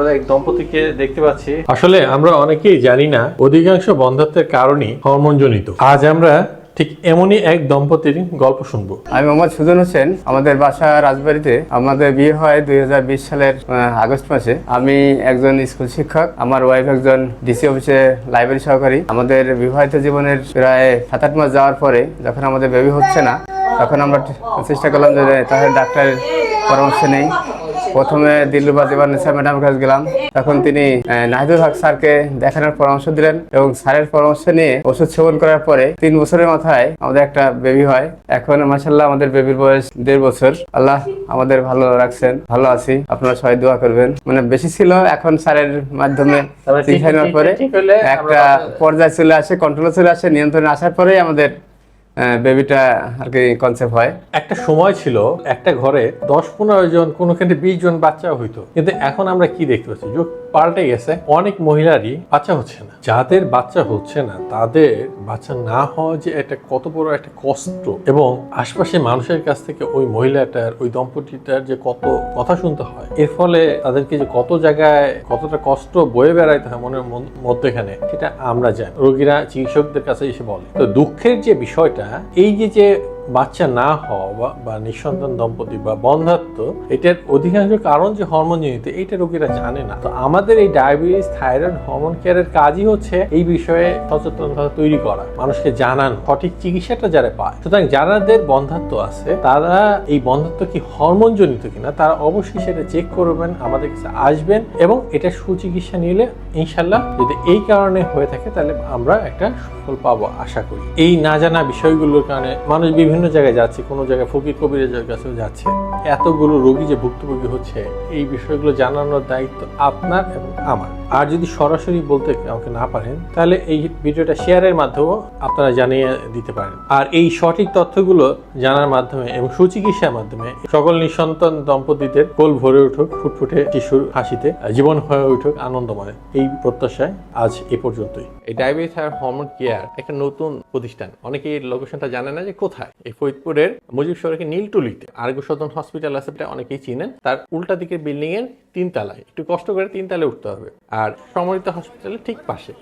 আমরা এক দম্পতিকে দেখতে পাচ্ছি। আসলে আমরা অনেকেই জানি না অধিকাংশ বন্ধাত্বের কারণই হরমোনজনিত। আজ আমরা ঠিক এমনই এক দম্পতির গল্প শুনব। আমি মোহাম্মদ সুজন হোসেন আমাদের বাসা রাজবাড়িতে। আমাদের বিয়ে হয় দুই হাজার বিশ সালের আগস্ট মাসে। আমি একজন স্কুল শিক্ষক আমার ওয়াইফ একজন ডিসি অফিসে লাইব্রেরি সহকারী। আমাদের বিবাহিত জীবনের প্রায় সাত আট মাস যাওয়ার পরে যখন আমাদের বেবি হচ্ছে না তখন আমরা চেষ্টা করলাম যে তাহলে ডাক্তারের পরামর্শ নেই। প্রথমে দিল্লুবাদ ইবান্নেসা ম্যাডামের কাছে গেলাম। তখন তিনি নাহিদুল হক স্যারকে দেখানোর পরামর্শ দিলেন এবং স্যারের পরামর্শ নিয়ে ওষুধ সেবন করার পরে তিন বছরের মাথায় আমাদের একটা বেবি হয়। এখন মাসাল্লাহ আমাদের বেবির বয়স দেড় বছর। আল্লাহ আমাদের ভালো রাখছেন ভালো আছি। আপনারা সবাই দোয়া করবেন। মানে বেশি ছিল এখন স্যারের মাধ্যমে চিকিৎসা নেওয়ার পরে একটা পর্যায়ে চলে আসে কন্ট্রোলে চলে আসে। নিয়ন্ত্রণে আসার পরেই আমাদের বেবিটা আর কি কনসেপ্ট হয়। একটা সময় ছিল, একটা ঘরে দশ পনেরো জন, কোনোখানে বিশ জন বাচ্চা হইতো। কিন্তু এখন আমরা কি দেখতে পাচ্ছি? পাল্টে গেছে। অনেক মহিলারই বাচ্চা হচ্ছে না। যাদের বাচ্চা হচ্ছে না, তাদের বাচ্চা না হওয়া যে একটা কত বড় একটা কষ্ট। এবং আশপাশে মানুষের কাছ থেকে ওই মহিলাটার, ওই দম্পতিটার যে কত কথা শুনতে হয়, এর ফলে তাদেরকে যে কত জায়গায় কতটা কষ্ট বয়ে বেড়াইতে হয় মনের মধ্যেখানে, সেটা আমরা জানি রোগীরা চিকিৎসকদের কাছে এসে বলে। তো দুঃখের যে বিষয়টা, এই যে যে বাচ্চা না হওয়া বা- নিঃসন্তান দম্পতি বা বন্ধাত্ম, এটার অধিকাংশ কারণ যে হরমোনজনিত, এইটা রোগীরা জানে না। তো আমাদের এই ডায়াবেটিস, থাইরয়েড হরমোন কেয়ারের কাজই হচ্ছে এই বিষয়ে সচেতনতা তৈরি করা, মানুষকে জানান, সঠিক চিকিৎসাটা যারা পায়। সুতরাং যারাদের বন্ধাত্ম আছে, তারা এই বন্ধাত্ম কি হরমোন জনিত কিনা, তারা অবশ্যই সেটা চেক করবেন, আমাদের কাছে আসবেন এবং এটা সুচিকিৎসা নিলে ইনশাল্লাহ যদি এই কারণে হয়ে থাকে, তাহলে আমরা একটা সুফল পাবো, আশা করি। এই না জানা বিষয়গুলোর কারণে মানুষ বিভিন্ন জায়গায় যাচ্ছে, কোনো জায়গায় ফকির কবিরের কাছেও যাচ্ছে। এতগুলো রোগী যে ভুক্তভোগী হচ্ছে, এই বিষয়গুলো জানানোর দায়িত্ব আপনার এবং আমার। আর যদি সরাসরি বলতে আমাকে না পারেন, তাহলে এই ভিডিওটা শেয়ারের মাধ্যমেও আপনারা জানিয়ে দিতে পারেন। আর এই সঠিক তথ্যগুলো জানার মাধ্যমে এবং সুচিকিৎসার মাধ্যমে সকল নিঃসন্তান দম্পতিদের কোল ভরে উঠুক, ফুটফুটে শিশুর হাসিতে জীবন হয়ে উঠুক আনন্দময়। এই প্রত্যাশায় আজ এ পর্যন্তই। এই ডায়াবেটিস আর হরমোন কেয়ার একটা নতুন প্রতিষ্ঠান। অনেকে এর লোকেশনটা জানে না যে কোথায়। এই ফরিদপুরের মুজিব শহরের নীলটুলিতে আরগো সদন হসপিটাল আছে এটা অনেকেই চিনেন। তার উল্টা দিকের বিল্ডিং এর তিনতলায়। একটু কষ্ট করে তিনতলায় উঠতে হবে। আর সমরিত হসপিটালের ঠিক পাশে।